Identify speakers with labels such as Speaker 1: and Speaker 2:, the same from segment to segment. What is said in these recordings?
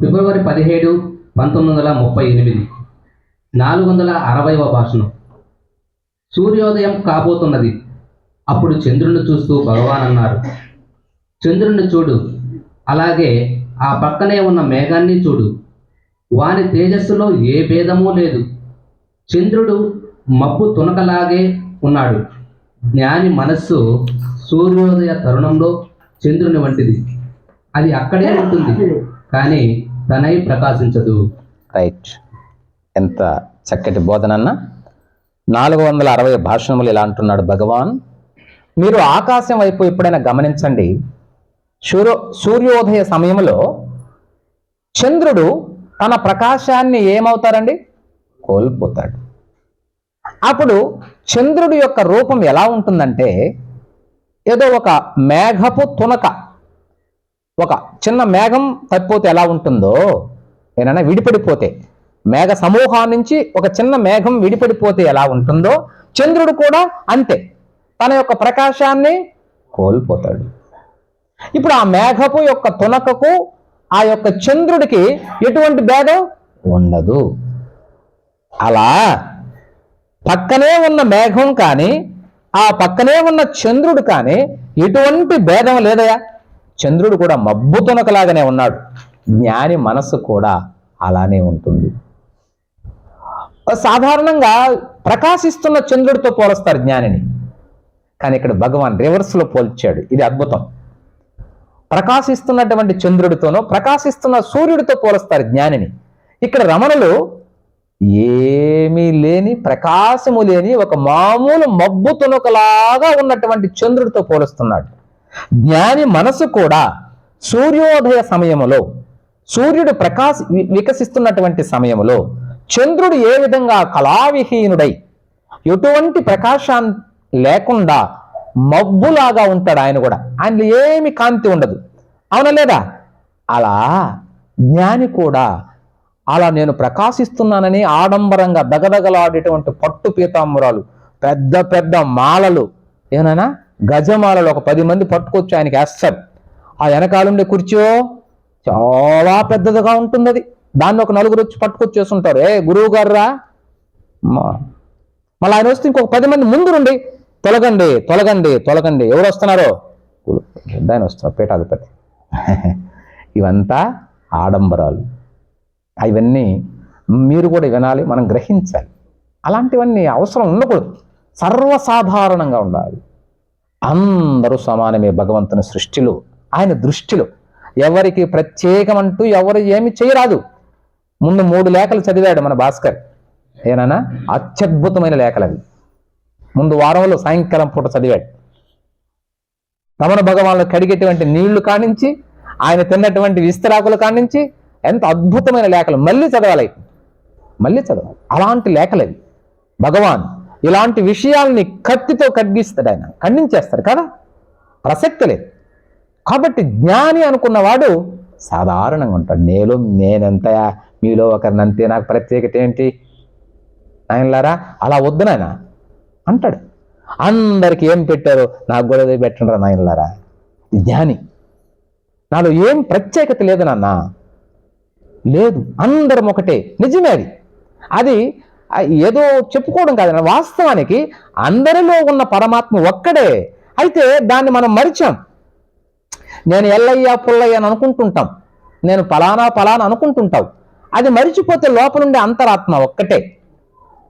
Speaker 1: ఫిబ్రవరి పదిహేడు పంతొమ్మిది వందల ముప్పై ఎనిమిది. నాలుగు వందల అరవైవ భాషణం. సూర్యోదయం కాబోతున్నది. అప్పుడు చంద్రుని చూస్తూ భగవాన్ అన్నారు చంద్రుణ్ణి చూడు. అలాగే ఆ పక్కనే ఉన్న మేఘాన్ని చూడు. వాని తేజస్సులో ఏ భేదమూ లేదు. చంద్రుడు మబ్బు తునకలాగే ఉన్నాడు. జ్ఞాని మనస్సు సూర్యోదయ తరుణంలో చంద్రుని వంటిది. అది అక్కడే ఉంటుంది. కానీ తనై ప్రకాశించదు.
Speaker 2: రైట్. ఎంత చక్కటి బోధనన్న. నాలుగు వందల అరవై భాషణములు ఇలా అంటున్నాడు భగవాన్. మీరు ఆకాశం వైపు ఎప్పుడైనా గమనించండి. సూర్యో సూర్యోదయ సమయంలో చంద్రుడు తన ప్రకాశాన్ని ఏమవుతారండి? కోల్పోతాడు. అప్పుడు చంద్రుడి యొక్క రూపం ఎలా ఉంటుందంటే ఏదో ఒక మేఘపు తునక ఒక చిన్న మేఘం తప్పిపోతే ఎలా ఉంటుందో? ఏమైనా విడిపడిపోతే. మేఘ సమూహం నుంచి ఒక చిన్న మేఘం విడిపడిపోతే ఎలా ఉంటుందో? చంద్రుడు కూడా అంతే. తన యొక్క ప్రకాశాన్ని కోల్పోతాడు. ఇప్పుడు ఆ మేఘపు యొక్క తునకకు ఆ యొక్క చంద్రుడికి ఎటువంటి భేదం ఉండదు. అలా పక్కనే ఉన్న మేఘం కానీ ఆ పక్కనే ఉన్న చంద్రుడు కానీ ఎటువంటి భేదం లేదయా చంద్రుడు కూడా మబ్బు తునకలాగానే ఉన్నాడు. జ్ఞాని మనస్సు కూడా అలానే ఉంటుంది. సాధారణంగా ప్రకాశిస్తున్న చంద్రుడితో పోలుస్తారు జ్ఞానిని. కానీ ఇక్కడ భగవాన్ రివర్స్లో పోల్చాడు. ఇది అద్భుతం. ప్రకాశిస్తున్నటువంటి చంద్రుడితోనో ప్రకాశిస్తున్న సూర్యుడితో పోలుస్తారు జ్ఞానిని. ఇక్కడ రమణులు ఏమీ లేని ప్రకాశము లేని ఒక మామూలు మబ్బు తునకలాగా ఉన్నటువంటి చంద్రుడితో పోలుస్తున్నాడు. జ్ఞాని మనసు కూడా సూర్యోదయ సమయములో సూర్యుడు ప్రకాశ వి- వికసిస్తున్నటువంటి సమయములో చంద్రుడు ఏ విధంగా కళావిహీనుడై ఎటువంటి ప్రకాశాన్ని లేకుండా మబ్బులాగా ఉంటాడు ఆయన కూడా. ఆయనలో ఏమి కాంతి ఉండదు. అవునా లేదా? అలా జ్ఞాని కూడా అలా నేను ప్రకాశిస్తున్నానని ఆడంబరంగా దగదగలాడేటువంటి పట్టు పీతాంబరాలు పెద్ద పెద్ద మాలలు ఏమైనా? గజమాలలో ఒక పది మంది పట్టుకొచ్చి ఆయనకి వేస్తారు. ఆ వెనకాలండే కుర్చీ చాలా పెద్దదిగా ఉంటుంది అది దాన్ని ఒక నలుగురు వచ్చి పట్టుకొచ్చేస్తుంటారు ఏ గురువు గారు రా మళ్ళీ ఆయన వస్తే ఇంకొక పది మంది ముందు రండి తొలగండి తొలగండి తొలగండి ఎవరు వస్తున్నారో? ఆయన వస్తున్నారు పీఠాధిపతి. ఇవంతా ఆడంబరాలు. అవన్నీ మీరు కూడా వినాలి మనం గ్రహించాలి. అలాంటివన్నీ అవసరం ఉండకూడదు. సర్వసాధారణంగా ఉండాలి. అందరూ సమానమే భగవంతుని సృష్టిలో ఆయన దృష్టిలో. ఎవరికి ప్రత్యేకమంటూ ఎవరు ఏమి చేయరాదు. ముందు మూడు లేఖలు చదివాడు మన భాస్కర్. ఏనా అత్యద్భుతమైన లేఖలు అవి ముందు వారంలో సాయంకాలం పూట చదివాడు. రమణ భగవాన్లు కడిగేటువంటి నీళ్ళు కానించి ఆయన తిన్నటువంటి విస్తరాకులు కానించి ఎంత అద్భుతమైన లేఖలు. మళ్ళీ చదవాలి. మళ్ళీ చదవాలి. అలాంటి లేఖలు అవి భగవాన్ ఇలాంటి విషయాల్ని కత్తితో ఖడ్గిస్తాడు ఆయన. ఖండించేస్తాడు కదా? ప్రసక్తి లేదు. కాబట్టి జ్ఞాని అనుకున్నవాడు సాధారణంగా ఉంటాడు. నేను నేనెంత మీలో ఒకరినంతే నాకు ప్రత్యేకత ఏంటి? ఆయనలారా అలా వద్దు నాయన అంటాడు. అందరికి ఏం పెట్టారు? నాకు కూడా అదే పెట్టండి నాయనలారా. జ్ఞాని నాలో ఏం ప్రత్యేకత లేదు నాన్న. లేదు అందరం ఒకటే. నిజమే అది. అది ఏదో చెప్పుకోవడం కాదండి వాస్తవానికి అందరిలో ఉన్న పరమాత్మ ఒక్కడే. అయితే దాన్ని మనం మరిచాం. నేను ఎల్లయ్య పుల్లయ్య అని అనుకుంటుంటాం. నేను ఫలానా ఫలానా అనుకుంటుంటావు అది మరిచిపోతే లోపలుండే అంతరాత్మ ఒక్కటే.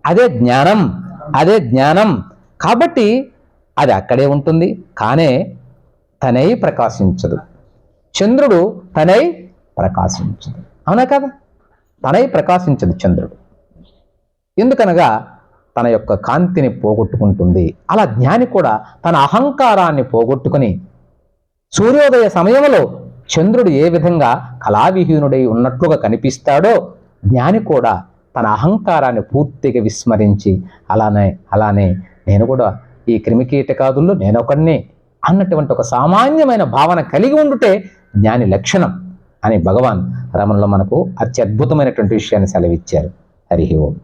Speaker 2: అదే జ్ఞానం అదే జ్ఞానం. కాబట్టి అది అక్కడే ఉంటుంది కానే తనై ప్రకాశించదు. చంద్రుడు తనై ప్రకాశించదు. అవునా కదా? తనై ప్రకాశించదు చంద్రుడు. ఎందుకనగా తన యొక్క కాంతిని పోగొట్టుకుంటుంది. అలా జ్ఞాని కూడా తన అహంకారాన్ని పోగొట్టుకుని సూర్యోదయ సమయంలో చంద్రుడు ఏ విధంగా కళావిహీనుడై ఉన్నట్లుగా కనిపిస్తాడో జ్ఞాని కూడా తన అహంకారాన్ని పూర్తిగా విస్మరించి అలానే అలానే నేను కూడా ఈ క్రిమికీటకాదుల్లో నేనొకడినే అన్నటువంటి ఒక సామాన్యమైన భావన కలిగి ఉండుటే జ్ఞాని లక్షణం అని భగవాన్ రమణలో మనకు అత్యద్భుతమైనటువంటి విషయాన్ని సెలవిచ్చారు. హరి ఓం.